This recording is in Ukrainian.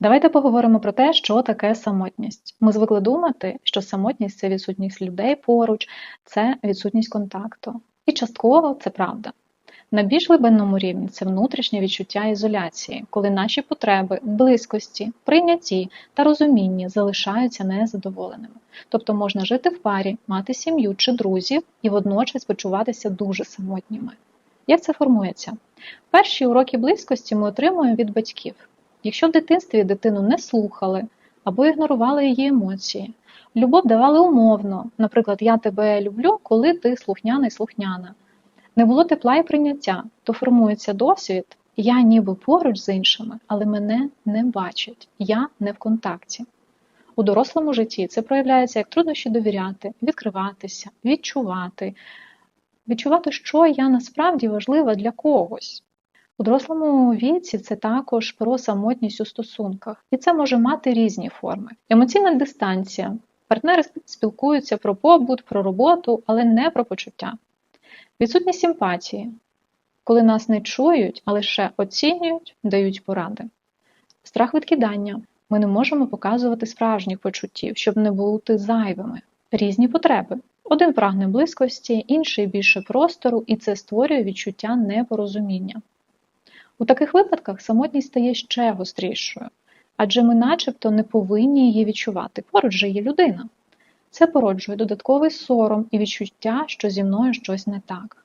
Давайте поговоримо про те, що таке самотність. Ми звикли думати, що самотність це відсутність людей поруч, це відсутність контакту. І частково це правда. На більш глибинному рівні це внутрішнє відчуття ізоляції, коли наші потреби, близькості, прийнятті та розумінні залишаються незадоволеними. Тобто можна жити в парі, мати сім'ю чи друзів і водночас почуватися дуже самотніми. Як це формується? Перші уроки близькості ми отримуємо від батьків. Якщо в дитинстві дитину не слухали або ігнорували її емоції, любов давали умовно, наприклад, я тебе люблю, коли ти слухняний слухняна. Не було тепла і прийняття, то формується досвід, я ніби поруч з іншими, але мене не бачать, я не в контакті. У дорослому житті це проявляється як труднощі довіряти, відкриватися, відчувати, відчувати, що я насправді важлива для когось. У дорослому віці це також про самотність у стосунках, і це може мати різні форми. Емоційна дистанція. Партнери спілкуються про побут, про роботу, але не про почуття. Відсутність симпатії, коли нас не чують, а лише оцінюють, дають поради. Страх відкидання. Ми не можемо показувати справжніх почуттів, щоб не бути зайвими. Різні потреби. Один прагне близькості, інший більше простору, і це створює відчуття непорозуміння. У таких випадках самотність стає ще гострішою, адже ми начебто не повинні її відчувати, поруч же є людина. Це породжує додатковий сором і відчуття, що зі мною щось не так.